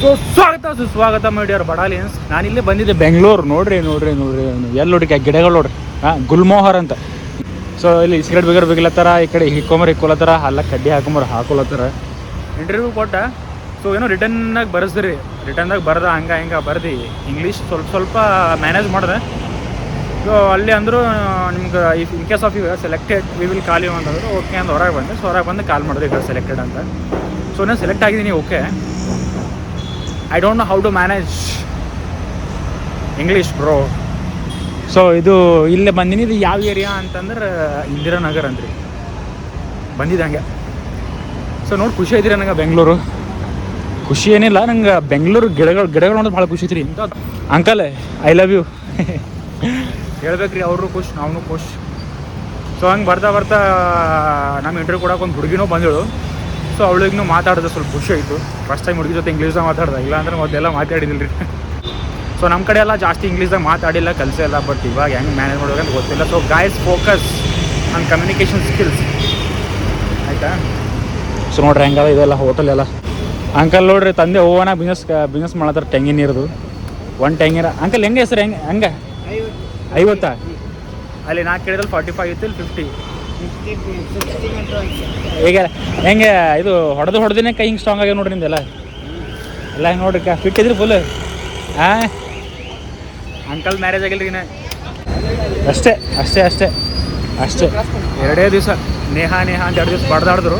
So ಸ್ವಾಗತ ಸುಸ್ವಾಗತ ಮಾಡಿಯವ್ರ ಬಡಾಲಿಯನ್ಸ್ ನಾನಿಲ್ಲೇ ಬಂದಿದ್ದೆ ಬೆಂಗಳೂರು. ನೋಡ್ರಿ ನೋಡ್ರಿ ನೋಡ್ರಿ ಎಲ್ಲಿ ನೋಡ್ರಿ ಆ ಗಿಡಗಳು ನೋಡ್ರಿ. ಹಾಂ, ಗುಲ್ಮೋಹರ್ ಅಂತ. ಸೊ ಇಲ್ಲಿ ಸಿಗರೇಟ್ ಬಿಗರ್ ಬಿಗ್ಲತ್ತಾರ, ಈ ಕಡೆ ಹಿಕ್ಕೊಂಬರ್ ಇಕ್ಕೊಲತ್ತಾರ ಅಲ್ಲ ಕಡ್ಡಿ ಹಾಕೊಂಬರ್ ಹಾಕೊಲತ್ತಾರ. ಇಂಟರ್ವ್ಯೂ ಕೊಟ್ಟ. ಸೊ ಏನೋ ರಿಟರ್ನಾಗ ಬರೆಸ್ರಿ ರಿಟರ್ನ್ದಾಗ ಬರ್ದ, ಹಂಗ, ಹಿಂಗೆ ಬರ್ದು. ಇಂಗ್ಲೀಷ್ ಸ್ವಲ್ಪ ಸ್ವಲ್ಪ ಮ್ಯಾನೇಜ್ ಮಾಡಿದೆ. ಸೊ ಅಲ್ಲಿ ಅಂದರು, ನಿಮ್ಗೆ if in case of you selected we will call you ಅಂತಂದ್ರೆ ಓಕೆ ಅಂತ ಹೊರಗೆ ಬಂದೆ. ಸೊ ಹೊರಗೆ ಬಂದು ಕಾಲ್ ಮಾಡಿದೆ ಈಗ ಸೆಲೆಕ್ಟೆಡ್ ಅಂತ. ಸೊ ನಾನು ಸೆಲೆಕ್ಟ್ ಆಗಿದ್ದೀನಿ okay I don't know how to manage English bro so ಇದು ಇಲ್ಲೇ ಬಂದಿನಿ ಇದು ಯಾವ ಏರಿಯಾ ಅಂತಂದ್ರೆ ಇಂದಿರಾನಗರ್ ಅಂದ್ರಿ. ಬಂದಿದ್ದಂಗೆ ಸೊ ನೋಡಿ, ಖುಷಿ ಐತಿರಿ ನಂಗೆ ಬೆಂಗಳೂರು? ಖುಷಿ ಏನಿಲ್ಲ, ನಂಗೆ ಬೆಂಗಳೂರು ಗಿಡಗಳು ಗಿಡಗಳು ನೋಡೋದು ಭಾಳ ಖುಷಿ ಐತ್ರಿ. ಅಂಕಲ್ ಐ ಲವ್ ಯು ಹೇಳ್ಬೇಕ್ರಿ ಅವರು ಖುಷ್ ನಾವು ಖುಷ್. ಸೊ ಹಂಗೆ ಬರ್ತಾ ಬರ್ತಾ ನಮ್ಮ ಇಂಟರ್ವ್ಯೂ ಕೊಡೋಕೆ ಒಂದು ಹುಡುಗಿನೂ ಬಂದಳು. ಸೊ ಅವಳಿಗೂ ಮಾತಾಡಿದ್ರೆ ಸ್ವಲ್ಪ ಖುಷಿ ಆಯಿತು. ಫಸ್ಟ್ ಟೈಮ್ ಹುಡುಗಿ ಜೊತೆ ಇಂಗ್ಲೀಷ್ದಾಗ ಮಾತಾಡ್ದೆ ಇಲ್ಲ ಅಂದ್ರೆ ಮೊದಲೆಲ್ಲ ಮಾತಾಡಿದಿಲ್ಲ ರೀ ಸೊ ನಮ್ಮ ಕಡೆ ಎಲ್ಲ ಜಾಸ್ತಿ ಇಂಗ್ಲೀಷ್ದಾಗ ಮಾತಾಡಿಲ್ಲ ಕಲಿಸಿಲ್ಲ ಬಟ್ ಇವಾಗ ಹೆಂಗೆ ಮ್ಯಾನೇಜ್ ಮಾಡೋದಂತ ಗೊತ್ತಿಲ್ಲ. So guys focus on communication skills ಆಯಿತಾ? ಸೊ ನೋಡ್ರಿ ಹೆಂಗಲ್ಲ ಇದೆಲ್ಲ ಹೋಟೆಲ್ ಎಲ್ಲ. ಅಂಕಲ್ ನೋಡ್ರಿ ತಂದೆ ಹೋಗೋಣ ಬಿಸ್ನೆಸ್ ಬಿಸ್ನೆಸ್ ಮಾಡತ್ತಾರ ತೆಂಗಿನ ನೀರ್ದು. ಒಂದು ತೆಂಗಿನ ಅಂಕಲ್ ಹೆಂಗೆ ಹೆಸರು ಹೆಂಗೆ ಹಂಗೆ? ಐವತ್ತಾ? ಅಲ್ಲಿ ನಾಲ್ಕು ಕೇಳಿದ್ರೆ ಫಾರ್ಟಿ ಫೈವ್ ಇತ್ತು ಇಲ್ಲಿ ಫಿಫ್ಟಿ ಈಗ ಹೆಂಗೆ ಇದು ಹೊಡೆದು ಹೊಡೆದಿನೇ ಕೈ ಹಿಂಗೆ ಸ್ಟ್ರಾಂಗ್ ಆಗ್ಯಾವ ನೋಡ್ರಿ ನಿಮ್ದೆಲ್ಲ ಎಲ್ಲ? ಹೆಂಗೆ ನೋಡ್ರಿ ಫಿಟ್ ಇದ್ರಿ ಫುಲ್ ಹಾಂ ಅಂಕಲ್ ಮ್ಯಾರೇಜ್ ಆಗಿಲ್ಲ ರೀ ಅಷ್ಟೇ ಅಷ್ಟೇ ಅಷ್ಟೇ ಅಷ್ಟೇ. ಎರಡೇ ದಿವಸ ನೇಹ ನೇಹ ಅಂತ ಎರಡು ದಿವಸ ಬಡ್ದಾಡಿದ್ರು.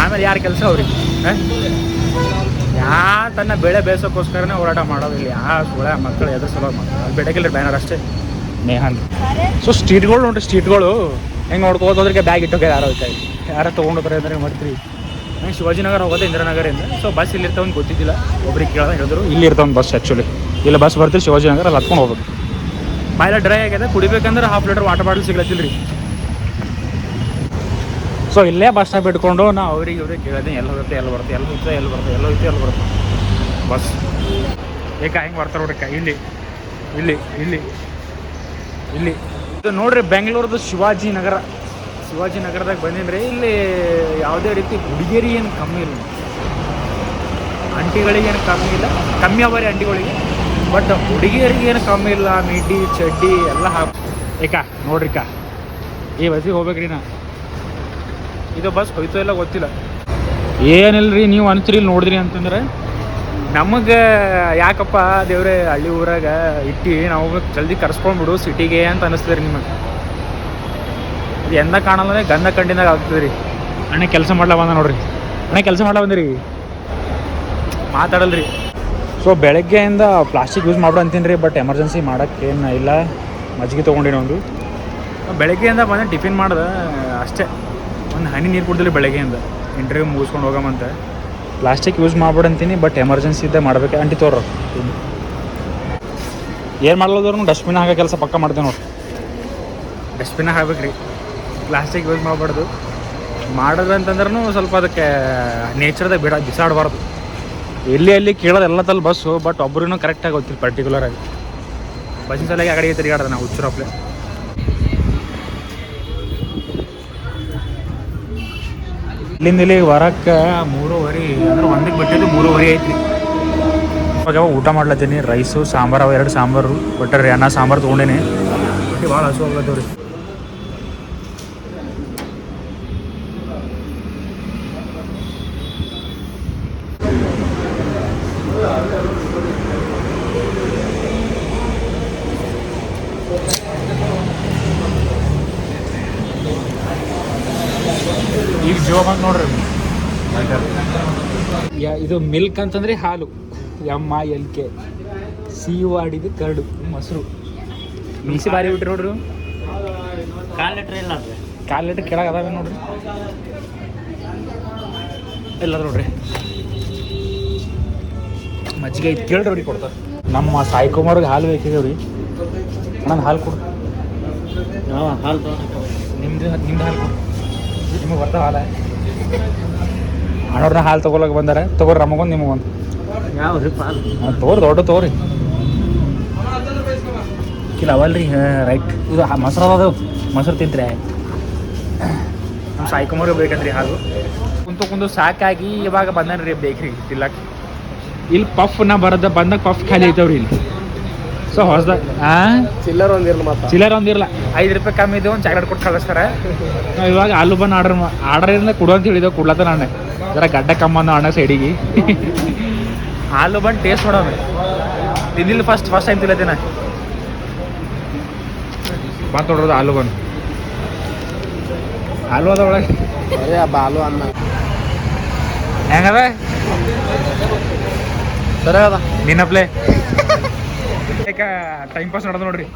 ಆಮೇಲೆ ಯಾರು ಕೆಲಸ ಅವ್ರಿಗೆ? ಹಾಂ ಯಾ ತನ್ನ ಬೆಳೆ ಬೇಯಿಸೋಕ್ಕೋಸ್ಕರನೇ ಹೋರಾಟ ಮಾಡೋದಿಲ್ಲ ಯಾ ಸುಳ ಮಕ್ಕಳು ಎದುರು ಸಲುವಾಗಿ ಮಾಡ್ತಾರೆ ಬೆಳಗಿಲ್ಲ ಬ್ಯಾನರ್ ಅಷ್ಟೇ. ನೇಹ ಅಂತ. ಸೊ ಸ್ಟ್ರೀಟ್ಗಳು ನೋಡ್ರಿ ಸ್ಟ್ರೀಟ್ಗಳು ಹೆಂಗೆ ನೋಡ್ಕೋತ ಹೋದ್ರೆ ಬ್ಯಾಗ್ ಇಟ್ಟು ಯಾರೋ ಕೈ ಯಾರ ತೊಗೊಂಡೋದ್ರೆ ಅಂದ್ರೆ ಮಾಡ್ತೀರಿ? ನಂಗೆ ಶಿವಾಜಿನಗರ ಹೋಗೋದು ಇಂದಿರಾನಗರಿಂದ ಸೊ ಬಸ್ ಇಲ್ಲಿ ಇರ್ತಾವ ಗೊತ್ತಿದ್ದಿಲ್ಲ. ಒಬ್ರಿಗೆ ಕೇಳ್ದೆ ಹೇಳಿದ್ರು. ಇಲ್ಲಿ ಇರ್ತಾವ ಬಸ್ ಆ್ಯಕ್ಚುಲಿ ಇಲ್ಲ ಬಸ್ ಬರ್ತೀವಿ ಶಿವಾಜಿನಗರ, ಅಲ್ಲಿ ಹತ್ಕೊಂಡು ಹೋಗ್ಬೇಕು. ಮೈಲ ಡ್ರೈ ಆಗಿದೆ ಕುಡಿಬೇಕಂದ್ರೆ ಹಾಫ್ ಲೀಟರ್ ವಾಟರ್ ಬಾಟಲ್ ಸಿಗ್ಲತ್ತಿಲ್ಲ ರೀ ಸೊ ಇಲ್ಲೇ ಬಸ್ ಸ್ಟಾಪ್ ಇಟ್ಕೊಂಡು ನಾ ಅವ್ರಿಗೆ ಇವ್ರಿಗೆ ಕೇಳಿದೆ, ಎಲ್ಲ ಹೋಗುತ್ತೆ, ಎಲ್ಲ ಬರುತ್ತೆ, ಎಲ್ಲ ಹೋಗ್ತಾ ಎಲ್ಲ ಬರುತ್ತೆ, ಎಲ್ಲ ಹೋಯ್ತು ಎಲ್ಲ ಬರುತ್ತೆ. ಬಸ್ ಏಕ ಹೆಂಗೆ ಬರ್ತಾರೆ ನೋಡ್ರಿ ಇಲ್ಲಿ. ಇಲ್ಲಿ ಇಲ್ಲಿ. ಇಲ್ಲಿ. ಇದು ನೋಡ್ರಿ, ಬೆಂಗಳೂರದು ಶಿವಾಜಿ ನಗರ. ಶಿವಾಜಿ ನಗರದಾಗ ಬಂದಿನ್ರಿ ಇಲ್ಲಿ ಯಾವುದೇ ರೀತಿ ಹುಡುಗಿಯರಿ ಏನು ಕಮ್ಮಿ ಇಲ್ಲ. ಅಂಟಿಗಳಿಗೇನು ಕಮ್ಮಿ ಇಲ್ಲ. ಕಮ್ಮಿ ಅವರಿ ಅಂಟಿಗಳಿಗೆ ಬಟ್ ಹುಡುಗಿಯರಿಗೆ ಏನು ಕಮ್ಮಿ ಇಲ್ಲ. ಮಿಡ್ಡಿ, ಚಡ್ಡಿ ಎಲ್ಲ ಹಾಕಿ ಏಕ, ನೋಡ್ರಿ ಕಾ. ಈ ಬಸ್ಸಿಗೆ ಹೋಗ್ಬೇಕ್ರಿ ನಾ. ಇದು ಬಸ್ ಹೋಯ್ತು ಎಲ್ಲ ಗೊತ್ತಿಲ್ಲ. ಏನಿಲ್ಲ ರೀ ನೀವು ಅನ್ಸ್ರಿ ನೋಡಿದ್ರಿ ಅಂತಂದ್ರೆ. ನಮಗೆ ಯಾಕಪ್ಪ ದೇವ್ರೆ ಹಳ್ಳಿ ಊರಾಗ ಇಟ್ಟು ನಾವು ಜಲ್ದಿ ಕರ್ಸ್ಕೊಂಡ್ಬಿಡು ಸಿಟಿಗೆ ಅಂತ ಅನಿಸ್ತದೆ ರೀ ನಿಮಗೆ. ಇದು ಎಂದ ಕಾಣಲ್ಲ ಗಂಧ ಕಂಡಿನಾಗ ಆಗ್ತದೆ ರೀ. ಅಣ್ಣ ಕೆಲಸ ಮಾಡ್ಲಾ ಬಂದ ನೋಡ್ರಿ. ಅಣ್ಣ ಕೆಲಸ ಮಾಡ್ಲಾ ಬಂದಿರಿ? ಮಾತಾಡಲ್ರಿ. ಸೊ ಬೆಳಗ್ಗೆಯಿಂದ ಪ್ಲಾಸ್ಟಿಕ್ ಯೂಸ್ ಮಾಡ್ಬಿಡು ಅಂತೀನಿ ರೀ ಬಟ್ ಎಮರ್ಜೆನ್ಸಿ ಮಾಡಕ್ಕೆ ಏನು ಇಲ್ಲ. ಮಜ್ಜಿಗೆ ತೊಗೊಂಡಿನ ಒಂದು. ಬೆಳಗ್ಗೆಯಿಂದ ಬಂದು ಟಿಫಿನ್ ಮಾಡ್ದೆ ಅಷ್ಟೇ. ಒಂದು ಹನಿ ನೀರು ಕುಡ್ದಿಲ್ಲ ಬೆಳಗ್ಗೆಯಿಂದ. ಇಂಟರ್ವ್ಯೂ ಮುಗಿಸ್ಕೊಂಡು ಹೋಗಮಂತ ಪ್ಲಾಸ್ಟಿಕ್ ಯೂಸ್ ಮಾಡ್ಬಿಡಂತೀನಿ ಬಟ್ ಎಮರ್ಜೆನ್ಸಿ ಇದ್ದ ಮಾಡ್ಬೇಕು. ಅಂಟಿ ತೋರು ಏನು ಮಾಡ್ಲೋದ್ರು ಡಸ್ಟ್ಬಿನ್ ಹಾಕೋ ಕೆಲಸ ಪಕ್ಕ ಮಾಡ್ತೇವೆ ನೋಡಿ. ಡಸ್ಟ್ಬಿನ್ ಹಾಕ್ಬೇಕು ರೀ ಪ್ಲಾಸ್ಟಿಕ್ ಯೂಸ್ ಮಾಡಬಾರ್ದು. ಮಾಡೋದು ಅಂತಂದ್ರೂ ಸ್ವಲ್ಪ ಅದಕ್ಕೆ ನೇಚರ್ದಾಗ ಬಿಡ ಬಿಸಾಡಬಾರ್ದು. ಎಲ್ಲಿ ಎಲ್ಲಿ ಕೇಳೋದು ಎಲ್ಲ ತಲ್ಲಿ ಬಸ್ಸು ಬಟ್ ಒಬ್ಬರೂ ಕರೆಕ್ಟಾಗಿ ಗೊತ್ತಿಲ್ಲ ಪರ್ಟಿಕ್ಯುಲರ್ ಆಗಿ. ಬಸ್ಸಿನ ಸಲಗೆ ಅಗಡಿಗೆ ತಿರುಗಾಡ್ದೆ ನಾವು ಹುಚ್ಚರಪ್ಲೆ. ಇಲ್ಲಿಂದ ಇಲ್ಲಿ ವರಕ್ಕೆ ಮೂರುವರೆ ಅಂದ್ರೆ ಒಂದಕ್ಕೆ ಬಿಟ್ಟಿದ್ದು ಮೂರುವರೆ ಐತಿ ಇವಾಗ ಊಟ ಮಾಡ್ಲತ್ತೀನಿ. ರೈಸು ಸಾಂಬಾರು ಅವ ಎರಡು ಸಾಂಬಾರು. ಕೊಟ್ಟರೆ ಅನ್ನ ಸಾಂಬಾರು ತೊಗೊಂಡೇನಿ. ಹೊಟ್ಟೆ ಭಾಳ ಹಸು ಹೋಗ್ಲತ್ತವ ರೀ. ಈಗ ಜೀವ ಬಂದು ನೋಡ್ರಿ. ಇದು ಮಿಲ್ಕ್ ಅಂತಂದ್ರೆ ಹಾಲು. M I L K. C ಯು ಆಡಿದು ಕರಡು ಮೊಸರು. ಮೀಸಿ ಬಾರಿ ಬಿಟ್ರಿ ನೋಡ್ರಿ. ಕಾಲ್ ಲೀಟ್ರ್ ಇಲ್ಲ ಅಂದ್ರೆ ಕಾಲು ಲೀಟ್ರ್ ಕೆಳಗೆ ಅದಾವೆ ನೋಡ್ರಿ. ಇಲ್ಲ ನೋಡ್ರಿ. ಮಜ್ಜಿಗೆ ಐದು ಕೇಳ್ರಿ ಅವ್ರಿಗೆ ಕೊಡ್ತಾರೆ. ನಮ್ಮ ಸಾಯಿ ಕುಮಾರ್ಗೆ ಹಾಲು ಬೇಕಿದೇವ್ ರೀ ನಾನು ಹಾಲು ಕೊಡು. ಹಾಲು ನಿಮ್ದು ನಿಮ್ದು ಹಾಲು ಕೊಡು. ನಿಮಗೆ ಬರ್ತಾವ ಹಾಲ. ಅಣ್ಣವ್ರನ್ನ ಹಾಲು ತೊಗೊಳಕ್ಕೆ ಬಂದಾರೆ. ತಗೋರಿ ನಮಗೊಂದು ನಿಮಗೊಂದು. ಯಾವ ರೀ ಹಾಲು ಹಾಂ ದೊಡ್ಡ ತೋರಿ ಇಲ್ಲ ಅವಲ್ರಿ ರೈಟ್. ಇದು ಮೊಸರು ಅದಾವ ಮೊಸರು ತಿಂತ್ರೆ. ನಮ್ಮ ಬೇಕಂದ್ರಿ ಹಾಲು. ಕುಂತು ಕುಂತು ಸಾಕಾಗಿ ಇವಾಗ ಬಂದನ್ರಿ ಬೇಕ್ರಿ ತಿಲ್ಲಕ್ಕೆ ಇಲ್ಲಿ ಪಫ್ ನಾ ಬರದ ಬಂದಾಗ ಪಫ್ ಖಾಲಿ ಐತವ್ರಿ ಇಲ್ಲಿ. ಸೊ ಹೊಸದ ಆ? ಚಿಲ್ಲರ್ ಒಂದಿರಲ್ಲ ಮತ್ತ ಚಿಲ್ಲರ್ ಒಂದಿರಲ್ಲ ಐದು ರೂಪಾಯಿ ಕಮ್ಮಿ ಇದೆ ಒಂದು ಚಾಕ್ಲೇಟ್ ಕೊಟ್ಟು ಕಳಿಸ್ತಾರೆ. ನಾವು ಇವಾಗ ಆಲೂ ಬನ್ ಆರ್ಡರ್ ಆರ್ಡರ್ ಇಂದ ಕೊಡು ಅಂತ ಹೇಳಿದೆವು ಕೊಡ್ಲತ್ತ ನಾನು. ಜರ ಗಡ್ಡ ಕಮ್ಮ ಅಣ್ಣ ಸೈಡಿಗೆ ಆಲೂ ಬಂದು ಟೇಸ್ಟ್ ನೋಡೋಣ ತಿಂದಿಲ್ಲ ಫಸ್ಟ್ ಫಸ್ಟ್ ಟೈಮ್ ತಿಲ್ಲತ್ತೇನ ಬಾ ನೋಡೋದು ಆಲೂ ಬನ್ ಹಾಲು ಅದ ಒಳಗೆ. ಹಾಲು ಅನ್ನ. ಹೆಂಗದ? ಸರಿ ಅದ. ನಿನ್ನಪ್ಲೆ ಟೈಮ್ ಪಾಸ್ ಮಾಡೋದು ನೋಡ್ರಿ.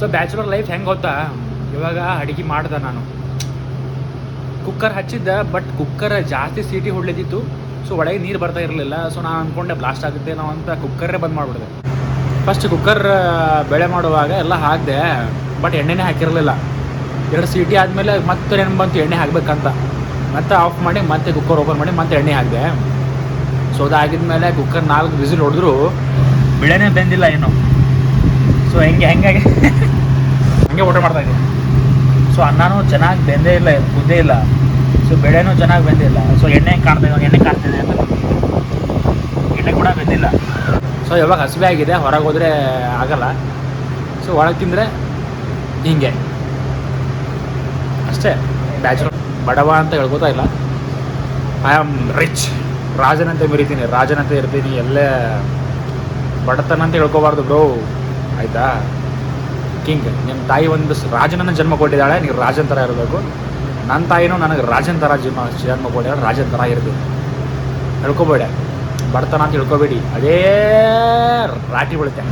ಸೊ ಬ್ಯಾಚುಲರ್ ಲೈಫ್ ಹೆಂಗೆ ಗೊತ್ತಾ? ಇವಾಗ ಅಡಿಗೆ ಮಾಡ್ದೆ ನಾನು. ಕುಕ್ಕರ್ ಹಚ್ಚಿದ್ದ ಬಟ್ ಕುಕ್ಕರ್ ಜಾಸ್ತಿ ಸೀಟಿ ಹೊಡ್ಲಿದ್ದಿತ್ತು ಸೊ ಒಳಗೆ ನೀರು ಬರ್ತಾ ಇರಲಿಲ್ಲ. ಸೊ ನಾನು ಅಂದ್ಕೊಂಡೆ ಬ್ಲಾಸ್ಟ್ ಆಗುತ್ತೆ ನಾವು ಅಂತ ಕುಕ್ಕರೇ ಬಂದ್ ಮಾಡಿಬಿಡ್ದೆ. ಫಸ್ಟ್ ಕುಕ್ಕರ್ ಬೆಳೆ ಮಾಡುವಾಗ ಎಲ್ಲ ಹಾಕಿದೆ ಬಟ್ ಎಣ್ಣೆನೇ ಹಾಕಿರಲಿಲ್ಲ. ಎರಡು ಸೀಟಿ ಆದಮೇಲೆ ಮತ್ತೆ ಏನು ಬಂತು, ಎಣ್ಣೆ ಹಾಕ್ಬೇಕಂತ. ಮತ್ತೆ ಆಫ್ ಮಾಡಿ, ಮತ್ತೆ ಕುಕ್ಕರ್ ಓಪನ್ ಮಾಡಿ, ಮತ್ತೆ ಎಣ್ಣೆ ಹಾಕಿದೆ. ಸೊ ಅದಾಗಿದ್ಮೇಲೆ ಕುಕ್ಕರ್ ನಾಲ್ಕು ವಿಸಿಲ್ ಹೊಡೆದ್ರು. ಬೆಳೆನೇ ಬೆಂದಿಲ್ಲ ಏನು. ಸೊ ಹೆಂಗೆ ಹೆಂಗಾಗಿ ಹಂಗೆ? ಮಾಡ್ತಾ ಇದ್ದೀನಿ ಸೊ ಅನ್ನನೂ ಚೆನ್ನಾಗಿ ಬೆಂದೇ ಇಲ್ಲ, ಕುದ್ದೇ ಇಲ್ಲ. ಸೊ ಬೆಳೆನೂ ಚೆನ್ನಾಗಿ ಬೆಂದಿಲ್ಲ ಸೊ ಎಣ್ಣೆ ಕಾಣ್ತಾ ಇವಾಗ ಎಣ್ಣೆ ಕಾಣ್ತಿದೆ ಅಂತ ಎಣ್ಣೆ ಕೂಡ ಬೆಂದಿಲ್ಲ. ಸೊ ಯಾವಾಗ ಹಸಿವೆ ಆಗಿದೆ, ಹೊರಗೆ ಹೋದರೆ ಆಗಲ್ಲ. ಸೊ ಒಳಗೆ ತಿಂದರೆ ಹಿಂಗೆ. ಅಷ್ಟೇ. ಬ್ಯಾಚುಲರ್ ಬಡವ ಅಂತ ಹೇಳ್ಕೊತಾ ಇಲ್ಲ. ಐ ಆಮ್ ರಿಚ್ ರಾಜನಂತೆ ಮಿರಿತೀನಿ ರಾಜನಂತೆ ಇರ್ತೀನಿ. ಎಲ್ಲೇ ಬಡತನ ಅಂತ ಹೇಳ್ಕೋಬಾರ್ದು ಬ್ರೋ ಆಯ್ತಾ? ಕಿಂಗ್. ನಿಮ್ಮ ತಾಯಿ ಒಂದು ರಾಜನನ್ನು ಜನ್ಮ ಕೊಟ್ಟಿದ್ದಾಳೆ ನೀವು ರಾಜನ್ ಥರ ಇರಬೇಕು. ನನ್ನ ತಾಯಿನೂ ನನಗೆ ರಾಜನ್ ಥರ ಜನ್ಮ ಜನ್ಮ ಕೊಟ್ಟಿದ್ದಾಳೆ, ರಾಜನ್ ಥರ ಇರಬೇಕು. ಹೇಳ್ಕೊಬೇಡ. ಬಡತನ ಅಂತ ಹೇಳ್ಕೊಬೇಡಿ. ಅದೇ ರಾಟಿ ಬೀಳುತ್ತೆ.